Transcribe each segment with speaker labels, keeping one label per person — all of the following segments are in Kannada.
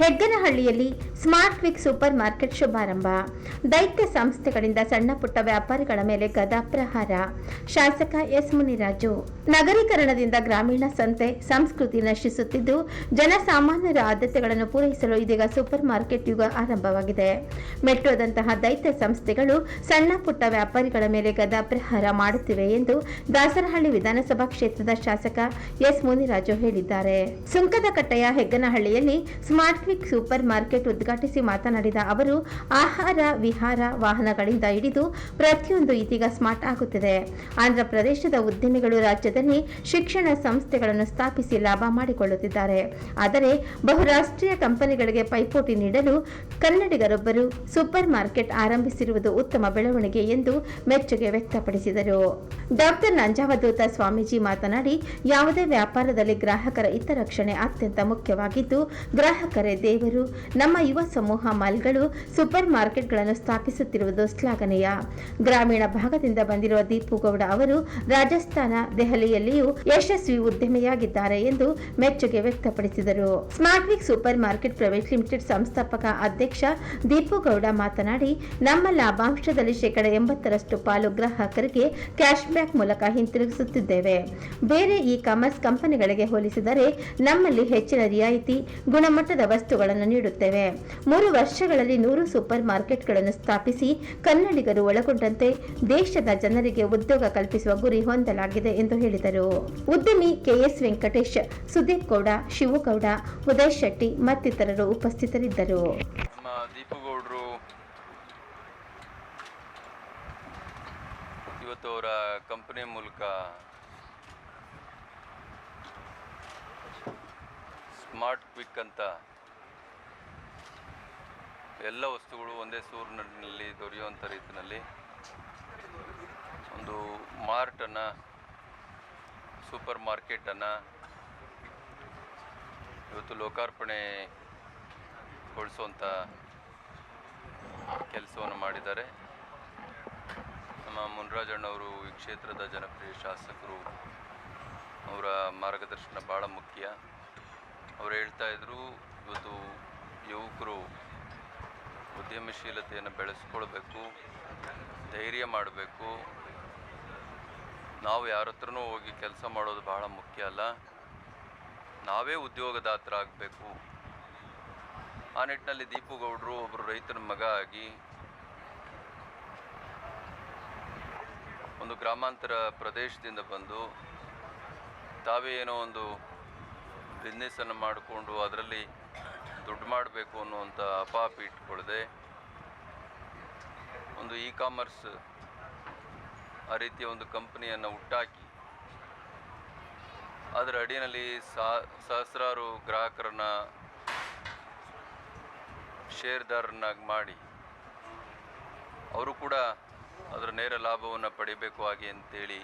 Speaker 1: ಹೆಗ್ಗನಹಳ್ಳಿಯಲ್ಲಿ ಸ್ಮಾರ್ಟ್ ವಿಕ್ ಸೂಪರ್ ಮಾರ್ಕೆಟ್ ಶುಭಾರಂಭ. ದೈತ್ಯ ಸಂಸ್ಥೆಗಳಿಂದ ಸಣ್ಣ ಪುಟ್ಟ ವ್ಯಾಪಾರಿಗಳ ಮೇಲೆ ಗದಾ ಪ್ರಹಾರ. ಶಾಸಕ ಎಸ್ ಮುನಿರಾಜು. ನಗರೀಕರಣದಿಂದ ಗ್ರಾಮೀಣ ಸಂತೆ, ಸಂಸ್ಕೃತಿ ನಶಿಸುತ್ತಿದ್ದು, ಜನಸಾಮಾನ್ಯರ ಆದ್ಯತೆಗಳನ್ನು ಪೂರೈಸಲು ಇದೀಗ ಸೂಪರ್ ಮಾರ್ಕೆಟ್ ಯುಗ ಆರಂಭವಾಗಿದೆ. ಮೆಟ್ರೋದಂತಹ ದೈತ್ಯ ಸಂಸ್ಥೆಗಳು ಸಣ್ಣ ಪುಟ್ಟ ವ್ಯಾಪಾರಿಗಳ ಮೇಲೆ ಗದಾ ಪ್ರಹಾರ ಮಾಡುತ್ತಿವೆ ಎಂದು ದಾಸರಹಳ್ಳಿ ವಿಧಾನಸಭಾ ಕ್ಷೇತ್ರದ ಶಾಸಕ ಎಸ್ ಮುನಿರಾಜು ಹೇಳಿದ್ದಾರೆ. ಸುಂಕದಕಟ್ಟೆಯ ಹೆಗ್ಗನಹಳ್ಳಿಯಲ್ಲಿ ಸ್ಮಾರ್ಟ್ ವಿಕ್ ಸೂಪರ್ ಮಾರ್ಕೆಟ್ ಉದ್ಘಾಟಿಸಿ ಮಾತನಾಡಿದ ಅವರು, ಆಹಾರ, ವಿಹಾರ ವಾಹನಗಳಿಂದ ಹಿಡಿದು ಪ್ರತಿಯೊಂದು ಇದೀಗ ಸ್ಮಾರ್ಟ್ ಆಗುತ್ತಿದೆ. ಆಂಧ್ರ ಪ್ರದೇಶದ ಉದ್ಯಮಿಗಳು ರಾಜ್ಯದಲ್ಲಿ ಶಿಕ್ಷಣ ಸಂಸ್ಥೆಗಳನ್ನು ಸ್ಥಾಪಿಸಿ ಲಾಭ ಮಾಡಿಕೊಳ್ಳುತ್ತಿದ್ದಾರೆ. ಆದರೆ ಬಹುರಾಷ್ಟ್ರೀಯ ಕಂಪನಿಗಳಿಗೆ ಪೈಪೋಟಿ ನೀಡಲು ಕನ್ನಡಿಗರೊಬ್ಬರು ಸೂಪರ್ ಮಾರ್ಕೆಟ್ ಆರಂಭಿಸಿರುವುದು ಉತ್ತಮ ಬೆಳವಣಿಗೆ ಎಂದು ಮೆಚ್ಚುಗೆ ವ್ಯಕ್ತಪಡಿಸಿದರು. ಡಾಕ್ಟರ್ ನಂಜಾವಧೂತ ಸ್ವಾಮೀಜಿ ಮಾತನಾಡಿ, ಯಾವುದೇ ವ್ಯಾಪಾರದಲ್ಲಿ ಗ್ರಾಹಕರ ಹಿತರಕ್ಷಣೆ ಅತ್ಯಂತ ಮುಖ್ಯವಾಗಿದ್ದು, ಗ್ರಾಹಕರೇ ದೇವರು. ನಮ್ಮ ಯುವ ಸಮೂಹ ಮಾಲ್ಗಳು ಸೂಪರ್ ಮಾರ್ಕೆಟ್ಗಳನ್ನು ಸ್ಥಾಪಿಸುತ್ತಿರುವುದು ಶ್ಲಾಘನೀಯ. ಗ್ರಾಮೀಣ ಭಾಗದಿಂದ ಬಂದಿರುವ ದೀಪು ಗೌಡ ಅವರು ರಾಜಸ್ಥಾನ, ದೆಹಲಿಯಲ್ಲಿಯೂ ಯಶಸ್ವಿ ಉದ್ಯಮಿಯಾಗಿದ್ದಾರೆ ಎಂದು ಮೆಚ್ಚುಗೆ ವ್ಯಕ್ತಪಡಿಸಿದರು. Smart Vik Super Market Private Limited ಸಂಸ್ಥಾಪಕ ಅಧ್ಯಕ್ಷ ದೀಪು ಗೌಡ ಮಾತನಾಡಿ, ನಮ್ಮ ಲಾಭಾಂಶದಲ್ಲಿ ಶೇಕಡ ಎಂಬತ್ತರಷ್ಟು ಪಾಲು ಗ್ರಾಹಕರಿಗೆ ಕ್ಯಾಶ್ ಬ್ಯಾಕ್ ಮೂಲಕ ಹಿಂತಿರುಗಿಸುತ್ತಿದ್ದೇವೆ. ಬೇರೆ ಇ ಕಾಮರ್ಸ್ ಕಂಪನಿಗಳಿಗೆ ಹೋಲಿಸಿದರೆ ನಮ್ಮಲ್ಲಿ ಹೆಚ್ಚಿನ ರಿಯಾಯಿತಿ, ಗುಣಮಟ್ಟದ ವಸ್ತುಗಳನ್ನು ನೀಡುತ್ತೇವೆ. ಮೂರು ವರ್ಷಗಳಲ್ಲಿ ನೂರು ಸೂಪರ್ ಮಾರ್ಕೆಟ್ಗಳನ್ನು ಸ್ಥಾಪಿಸಿ ಕನ್ನಡಿಗರು ಒಳಗೊಂಡಂತೆ ದೇಶದ ಜನರಿಗೆ ಉದ್ಯೋಗ ಕಲ್ಪಿಸುವ ಗುರಿ ಹೊಂದಲಾಗಿದೆ ಎಂದು ಹೇಳಿದರು. ಉದ್ಯಮಿ ಕೆಎಸ್ ವೆಂಕಟೇಶ್, ಸುದೀಪ್ ಗೌಡ, ಶಿವಗೌಡ, ಉದಯ್ ಶೆಟ್ಟಿ ಮತ್ತಿತರರು ಉಪಸ್ಥಿತರಿದ್ದರು.
Speaker 2: ಇವತ್ತು ಅವರ ಕಂಪನಿ ಮೂಲಕ ಸ್ಮಾರ್ಟ್ ಕ್ವಿಕ್ ಅಂತ ಎಲ್ಲ ವಸ್ತುಗಳು ಒಂದೇ ಸೂರಿನಲ್ಲಿ ದೊರೆಯುವಂಥ ರೀತಿಯಲ್ಲಿ ಒಂದು ಮಾರ್ಟನ್ನು ಸೂಪರ್ ಮಾರ್ಕೆಟನ್ನು ಇವತ್ತು ಲೋಕಾರ್ಪಣೆಗೊಳಿಸುವಂಥ ಕೆಲಸವನ್ನು ಮಾಡಿದ್ದಾರೆ. ನಮ್ಮ ಮುನ್ರಾಜಣ್ಣವರು ಈ ಕ್ಷೇತ್ರದ ಜನಪ್ರಿಯ ಶಾಸಕರು, ಅವರ ಮಾರ್ಗದರ್ಶನ ಭಾಳ ಮುಖ್ಯ. ಅವರು ಹೇಳ್ತಾ ಇದ್ರು, ಇವತ್ತು ಯುವಕರು ಉದ್ಯಮಶೀಲತೆಯನ್ನು ಬೆಳೆಸ್ಕೊಳ್ಬೇಕು, ಧೈರ್ಯ ಮಾಡಬೇಕು. ನಾವು ಯಾರ ಹತ್ರನೂ ಹೋಗಿ ಕೆಲಸ ಮಾಡೋದು ಬಹಳ ಮುಖ್ಯ ಅಲ್ಲ. ನಾವೇ ಉದ್ಯೋಗದಾತರಾಗಬೇಕು ಆ ನಿಟ್ಟಿನಲ್ಲಿ ದೀಪುಗೌಡರು ಒಬ್ಬರು ರೈತನ ಮಗ ಆಗಿ ಒಂದು ಗ್ರಾಮಾಂತರ ಪ್ರದೇಶದಿಂದ ಬಂದು ತಾವೇ ಏನೋ ಒಂದು ಬಿಸ್ನೆಸ್ಸನ್ನು ಮಾಡಿಕೊಂಡು ಅದರಲ್ಲಿ ದುಡ್ಡು ಮಾಡಬೇಕು ಅನ್ನುವಂಥ ಅಪಾಪಿ ಇಟ್ಕೊಳ್ಳದೆ ಒಂದು ಇ ಕಾಮರ್ಸ್ ಆ ರೀತಿಯ ಒಂದು ಕಂಪನಿಯನ್ನು ಹುಟ್ಟಾಕಿ, ಅದರ ಅಡಿಯಲ್ಲಿ ಸಹಸ್ರಾರು ಗ್ರಾಹಕರನ್ನ ಷೇರ್ದಾರರನ್ನಾಗಿ ಮಾಡಿ, ಅವರು ಕೂಡ ಅದರ ನೇರ ಲಾಭವನ್ನು ಪಡಿಬೇಕು ಹಾಗೆ ಅಂತೇಳಿ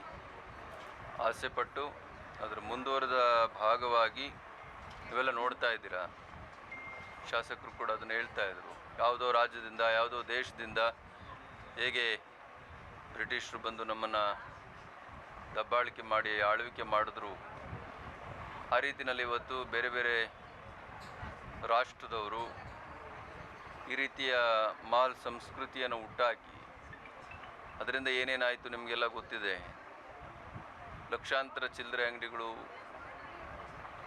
Speaker 2: ಆಸೆಪಟ್ಟು ಅದರ ಮುಂದುವರೆದ ಭಾಗವಾಗಿ ಇವೆಲ್ಲ ನೋಡ್ತಾ ಇದ್ದೀರಾ? ಶಾಸಕರು ಕೂಡ ಅದನ್ನು ಹೇಳ್ತಾ ಇದ್ರು. ಯಾವುದೋ ರಾಜ್ಯದಿಂದ, ಯಾವುದೋ ದೇಶದಿಂದ ಹೇಗೆ ಬ್ರಿಟಿಷರು ಬಂದು ನಮ್ಮನ್ನು ದಬ್ಬಾಳಿಕೆ ಮಾಡಿ, ಆಳ್ವಿಕೆ ಮಾಡಿದ್ರು? ಆ ರೀತಿಯಲ್ಲಿ ಇವತ್ತು ಬೇರೆ ಬೇರೆ ರಾಷ್ಟ್ರದವರು ಈ ರೀತಿಯ ಮಾಲ್ ಸಂಸ್ಕೃತಿಯನ್ನು ಹುಟ್ಟಾಕಿ, ಅದರಿಂದ ಏನೇನಾಯಿತು ನಿಮಗೆಲ್ಲ ಗೊತ್ತಿದೆ? ಲಕ್ಷಾಂತರ ಚಿಲ್ಲರೆ ಅಂಗಡಿಗಳು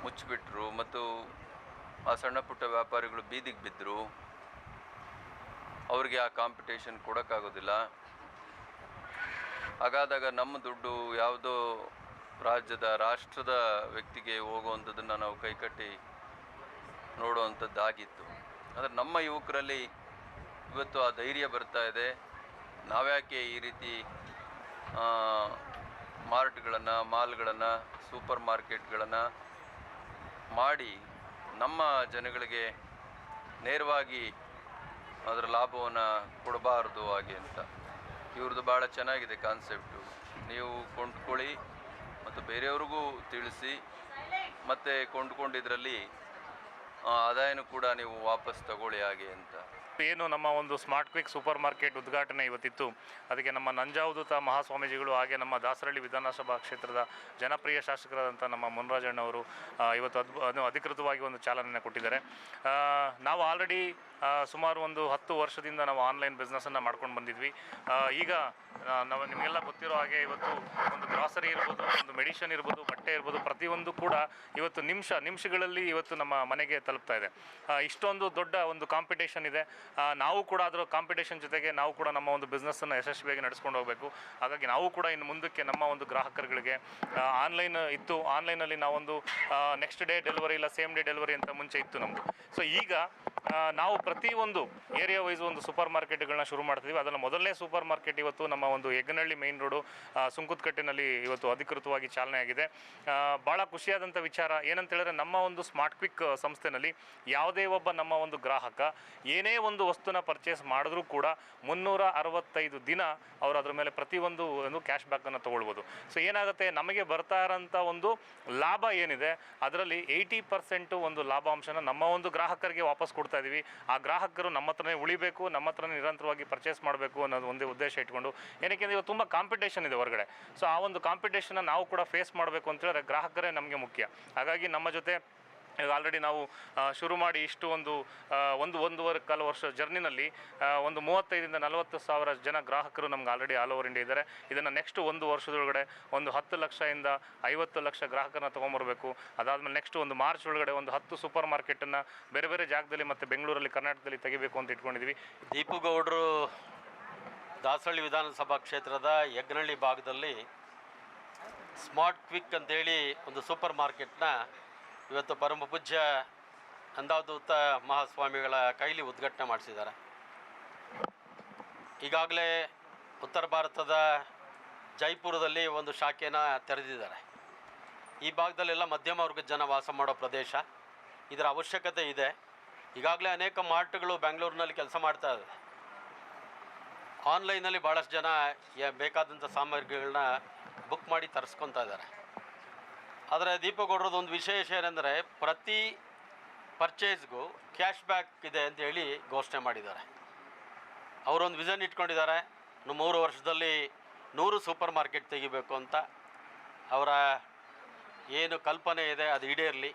Speaker 2: ಮುಚ್ಚಿಬಿಟ್ರು ಮತ್ತು ಆ ಸಣ್ಣ ಪುಟ್ಟ ವ್ಯಾಪಾರಿಗಳು ಬೀದಿಗೆ ಬಿದ್ದರು. ಅವ್ರಿಗೆ ಆ ಕಾಂಪಿಟೇಷನ್ ಕೊಡೋಕ್ಕಾಗೋದಿಲ್ಲ. ಹಾಗಾದಾಗ ನಮ್ಮ ದುಡ್ಡು ಯಾವುದೋ ರಾಜ್ಯದ, ರಾಷ್ಟ್ರದ ವ್ಯಕ್ತಿಗೆ ಹೋಗುವಂಥದ್ದನ್ನು ನಾವು ಕೈಕಟ್ಟಿ ನೋಡುವಂಥದ್ದಾಗಿತ್ತು. ಆದರೆ ನಮ್ಮ ಯುವಕರಲ್ಲಿ ಇವತ್ತು ಆ ಧೈರ್ಯ ಬರ್ತಾ ಇದೆ. ನಾವ್ಯಾಕೆ ಈ ರೀತಿ ಮಾರ್ಟ್ಗಳನ್ನು, ಮಾಲ್ಗಳನ್ನು, ಸೂಪರ್ ಮಾರ್ಕೆಟ್ಗಳನ್ನು ಮಾಡಿ ನಮ್ಮ ಜನಗಳಿಗೆ ನೇರವಾಗಿ ಅದರ ಲಾಭವನ್ನು ಕೊಡಬಾರ್ದು ಹಾಗೆ ಅಂತ. ಇವ್ರದ್ದು ಭಾಳ ಚೆನ್ನಾಗಿದೆ ಕಾನ್ಸೆಪ್ಟು ನೀವು ಕೊಂಡ್ಕೊಳ್ಳಿ ಮತ್ತು ಬೇರೆಯವ್ರಿಗೂ ತಿಳಿಸಿ ಮತ್ತು ಕೊಂಡ್ಕೊಂಡಿದ್ರಲ್ಲಿ ಆದಾಯನೂ ಕೂಡ ನೀವು ವಾಪಸ್ ತಗೊಳ್ಳಿ ಹಾಗೆ ಅಂತ.
Speaker 3: ಏನು ನಮ್ಮ ಒಂದು ಸ್ಮಾರ್ಟ್ ಕ್ವಿಕ್ ಸೂಪರ್ ಮಾರ್ಕೆಟ್ ಉದ್ಘಾಟನೆ ಇವತ್ತಿತ್ತು. ಅದಕ್ಕೆ ನಮ್ಮ ನಂಜಾವಧೂತ ಮಹಾಸ್ವಾಮೀಜಿಗಳು ಹಾಗೆ ನಮ್ಮ ದಾಸರಳ್ಳಿ ವಿಧಾನಸಭಾ ಕ್ಷೇತ್ರದ ಜನಪ್ರಿಯ ಶಾಸಕರಾದಂಥ ನಮ್ಮ ಮುನ್ರಾಜಣ್ಣವರು ಇವತ್ತು ಅದ್ಭು, ಅದು ಅಧಿಕೃತವಾಗಿ ಒಂದು ಚಾಲನೆಯನ್ನು ಕೊಟ್ಟಿದ್ದಾರೆ. ನಾವು ಆಲ್ರೆಡಿ ಸುಮಾರು ಒಂದು ಹತ್ತು ವರ್ಷದಿಂದ ನಾವು ಆನ್ಲೈನ್ ಬಿಸ್ನೆಸ್ಸನ್ನು ಮಾಡ್ಕೊಂಡು ಬಂದಿದ್ವಿ. ಈಗ ನಾವು ನಿಮಗೆಲ್ಲ ಗೊತ್ತಿರೋ ಹಾಗೆ ಇವತ್ತು ಒಂದು ಗ್ರಾಸರಿ ಇರ್ಬೋದು, ಒಂದು ಮೆಡಿಷನ್ ಇರ್ಬೋದು, ಬಟ್ಟೆ ಇರ್ಬೋದು, ಪ್ರತಿಯೊಂದು ಕೂಡ ಇವತ್ತು ನಿಮಿಷ, ನಿಮಿಷಗಳಲ್ಲಿ ಇವತ್ತು ನಮ್ಮ ಮನೆಗೆ ತಲುಪ್ತಾ ಇದೆ. ಇಷ್ಟೊಂದು ದೊಡ್ಡ ಒಂದು ಕಾಂಪಿಟೇಷನ್ ಇದೆ. ನಾವು ಕೂಡ ಅದರ ಕಾಂಪಿಟೇಷನ್ ಜೊತೆಗೆ ನಾವು ಕೂಡ ನಮ್ಮ ಒಂದು ಬಿಸ್ನೆಸ್ಸನ್ನು ಯಶಸ್ವಿಯಾಗಿ ನಡೆಸ್ಕೊಂಡು ಹೋಗಬೇಕು. ಹಾಗಾಗಿ ನಾವು ಕೂಡ ಇನ್ನು ಮುಂದಕ್ಕೆ ನಮ್ಮ ಒಂದು ಗ್ರಾಹಕರುಗಳಿಗೆ ಆನ್ಲೈನ್ ಇತ್ತು. ಆನ್ಲೈನಲ್ಲಿ ನಾವೊಂದು ನೆಕ್ಸ್ಟ್ ಡೇ ಡೆಲಿವರಿ ಇಲ್ಲ ಸೇಮ್ ಡೇ ಡೆಲಿವರಿ ಅಂತ ಮುಂಚೆ ಇತ್ತು ನಮ್ಮದು ಸೊ ಈಗ ನಾವು ಪ್ರತಿಯೊಂದು ಏರಿಯಾ ವೈಸ್ ಒಂದು ಸೂಪರ್ ಮಾರ್ಕೆಟ್ಗಳನ್ನ ಶುರು ಮಾಡ್ತಿದ್ವಿ. ಅದನ್ನು ಮೊದಲನೇ ಸೂಪರ್ ಮಾರ್ಕೆಟ್ ಇವತ್ತು ನಮ್ಮ ಒಂದು ಹೆಗ್ಗನಹಳ್ಳಿ ಮೇನ್ ರೋಡು ಸುಂಕುತ್ಕಟ್ಟಿನಲ್ಲಿ ಇವತ್ತು ಅಧಿಕೃತವಾಗಿ ಚಾಲನೆ ಆಗಿದೆ. ಭಾಳ ಖುಷಿಯಾದಂಥ ವಿಚಾರ ಏನಂತ ಹೇಳಿದ್ರೆ ನಮ್ಮ ಒಂದು ಸ್ಮಾರ್ಟ್ ಕ್ವಿಕ್ ಸಂಸ್ಥೆನಲ್ಲಿ ಯಾವುದೇ ಒಬ್ಬ ನಮ್ಮ ಒಂದು ಗ್ರಾಹಕ ಏನೇ ಒಂದು ವಸ್ತುನ ಪರ್ಚೇಸ್ ಮಾಡಿದ್ರೂ ಕೂಡ ಮುನ್ನೂರ ಅರವತ್ತೈದು ದಿನ ಅವರು ಅದರ ಮೇಲೆ ಪ್ರತಿಯೊಂದು ಒಂದು ಕ್ಯಾಶ್ ಬ್ಯಾಕನ್ನು ತೊಗೊಳ್ಬೋದು. ಸೊ ಏನಾಗುತ್ತೆ? ನಮಗೆ ಬರ್ತಾ ಇರೋಂಥ ಒಂದು ಲಾಭ ಏನಿದೆ? ಅದರಲ್ಲಿ ಏಯ್ಟಿ ಪರ್ಸೆಂಟು ಒಂದು ಲಾಭಾಂಶನ ನಮ್ಮ ಒಂದು ಗ್ರಾಹಕರಿಗೆ ವಾಪಸ್ ಕೊಡ್ತಾ ಇದ್ದೀವಿ ಆ ಗ್ರಾಹಕರು ನಮ್ಮ ಹತ್ರನೇ ಉಳಿಬೇಕು, ನಮ್ಮ ಹತ್ರನೇ ನಿರಂತರವಾಗಿ ಪರ್ಚೇಸ್ ಮಾಡಬೇಕು ಅನ್ನೋದು ಒಂದೇ ಉದ್ದೇಶ ಇಟ್ಕೊಂಡು, ಏನಕ್ಕೆ ಇವತ್ತು ತುಂಬ ಕಾಂಪಿಟೇಷನ್ ಇದೆ ಹೊರಗಡೆ. ಸೊ ಆ ಒಂದು ಕಾಂಪಿಟೇಷನ್ನ ನಾವು ಕೂಡ ಫೇಸ್ ಮಾಡಬೇಕು ಅಂತ ಹೇಳಿದ್ರೆ ಗ್ರಾಹಕರೇ ನಮಗೆ ಮುಖ್ಯ. ಹಾಗಾಗಿ ನಮ್ಮ ಜೊತೆ ಈಗ ಆಲ್ರೆಡಿ ನಾವು ಶುರು ಮಾಡಿ ಇಷ್ಟು ಒಂದು ಒಂದು, ಒಂದೂವರೆ ಕಾಲ ವರ್ಷ ಜರ್ನಿನಲ್ಲಿ ಒಂದು ಮೂವತ್ತೈದರಿಂದ ನಲವತ್ತು ಸಾವಿರ ಜನ ಗ್ರಾಹಕರು ನಮ್ಗೆ ಆಲ್ರೆಡಿ ಆಲ್ ಓವರ್ ಇಂಡಿಯಾ ಇದ್ದಾರೆ. ಇದನ್ನು ನೆಕ್ಸ್ಟ್ ಒಂದು ವರ್ಷದೊಳಗಡೆ ಒಂದು ಹತ್ತು ಲಕ್ಷದಿಂದ ಐವತ್ತು ಲಕ್ಷ ಗ್ರಾಹಕರನ್ನ ತೊಗೊಂಬರ್ಬೇಕು. ಅದಾದಮೇಲೆ ನೆಕ್ಸ್ಟ್ ಒಂದು ಮಾರ್ಚ್ ಒಳಗಡೆ ಒಂದು ಹತ್ತು ಸೂಪರ್ ಮಾರ್ಕೆಟನ್ನು ಬೇರೆ ಬೇರೆ ಜಾಗದಲ್ಲಿ ಮತ್ತು ಬೆಂಗಳೂರಲ್ಲಿ, ಕರ್ನಾಟಕದಲ್ಲಿ ತೆಗಿಬೇಕು ಅಂತ ಇಟ್ಕೊಂಡಿದ್ವಿ.
Speaker 4: ದೀಪುಗೌಡರು ದಾಸಹಳ್ಳಿ ವಿಧಾನಸಭಾ ಕ್ಷೇತ್ರದ ಯಗ್ನಹಳ್ಳಿ ಭಾಗದಲ್ಲಿ ಸ್ಮಾರ್ಟ್ ಕ್ವಿಕ್ ಅಂತೇಳಿ ಒಂದು ಸೂಪರ್ ಮಾರ್ಕೆಟ್ನ ಇವತ್ತು ಪರಮ ಪೂಜ್ಯ ಅಂದಾದೂತ ಮಹಾಸ್ವಾಮಿಗಳ ಕೈಲಿ ಉದ್ಘಾಟನೆ ಮಾಡಿಸಿದ್ದಾರೆ. ಈಗಾಗಲೇ ಉತ್ತರ ಭಾರತದ ಜೈಪುರದಲ್ಲಿ ಒಂದು ಶಾಖೆನ ತೆರೆದಿದ್ದಾರೆ. ಈ ಭಾಗದಲ್ಲೆಲ್ಲ ಮಧ್ಯಮ ವರ್ಗದ ಜನ ವಾಸ ಮಾಡೋ ಪ್ರದೇಶ. ಇದರ ಅವಶ್ಯಕತೆ ಇದೆ. ಈಗಾಗಲೇ ಅನೇಕ ಮಾರ್ಟ್ಗಳು ಬೆಂಗಳೂರಿನಲ್ಲಿ ಕೆಲಸ ಮಾಡ್ತಾ ಇದೆ. ಆನ್ಲೈನಲ್ಲಿ ಭಾಳಷ್ಟು ಜನ ಬೇಕಾದಂಥ ಸಾಮಗ್ರಿಗಳನ್ನ ಬುಕ್ ಮಾಡಿ ತರಿಸ್ಕೊತಾ ಇದ್ದಾರೆ. ಆದರೆ ದೀಪಗೌಡರದ್ದು ಒಂದು ವಿಶೇಷ ಏನೆಂದರೆ ಪ್ರತಿ ಪರ್ಚೇಸ್ಗೂ ಕ್ಯಾಶ್ ಬ್ಯಾಕ್ ಇದೆ ಅಂತ ಹೇಳಿ ಘೋಷಣೆ ಮಾಡಿದ್ದಾರೆ. ಅವರೊಂದು ವಿಷನ್ ಇಟ್ಕೊಂಡಿದ್ದಾರೆ. ಮೂರು ವರ್ಷದಲ್ಲಿ ನೂರು ಸೂಪರ್ ಮಾರ್ಕೆಟ್ ತೆಗಿಬೇಕು ಅಂತ. ಅವರ ಏನು ಕಲ್ಪನೆ ಇದೆ ಅದು ಈಡೇರಲಿ.